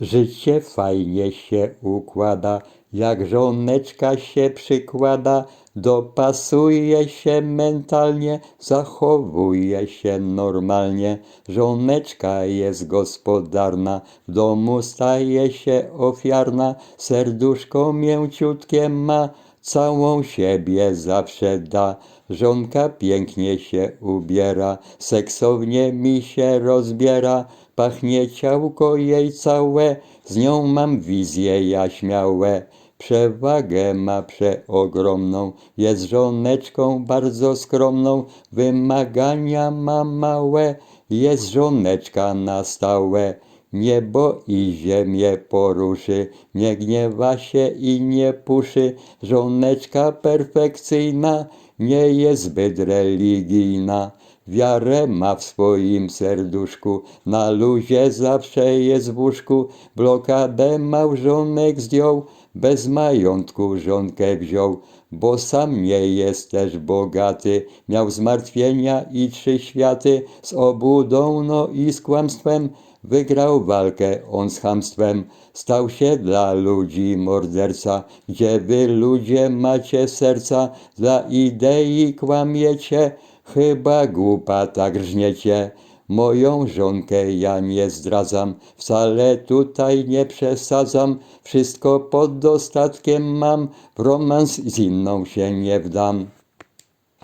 Życie fajnie się układa, jak żoneczka się przykłada, dopasuje się mentalnie, zachowuje się normalnie. Żoneczka jest gospodarna, w domu staje się ofiarna, serduszko mięciutkie ma, całą siebie zawsze da. Żonka pięknie się ubiera, seksownie mi się rozbiera, pachnie ciałko jej całe, z nią mam wizje ja śmiałe. Przewagę ma przeogromną, jest żoneczką bardzo skromną, wymagania ma małe, jest żoneczka na stałe. Niebo i ziemię poruszy, nie gniewa się i nie puszy, żoneczka perfekcyjna, nie jest zbyt religijna. Wiarę ma w swoim serduszku, na luzie zawsze jest w łóżku, blokadę małżonek zdjął, bez majątku żonkę wziął, bo sam nie jest też bogaty, miał zmartwienia i trzy światy, z obłudą no i z kłamstwem, wygrał walkę on z chamstwem, stał się dla ludzi morderca, gdzie wy ludzie macie serca, dla idei kłamiecie, chyba głupa tak rżniecie. Moją żonkę ja nie zdradzam, wcale tutaj nie przesadzam, wszystko pod dostatkiem mam, w romans z inną się nie wdam.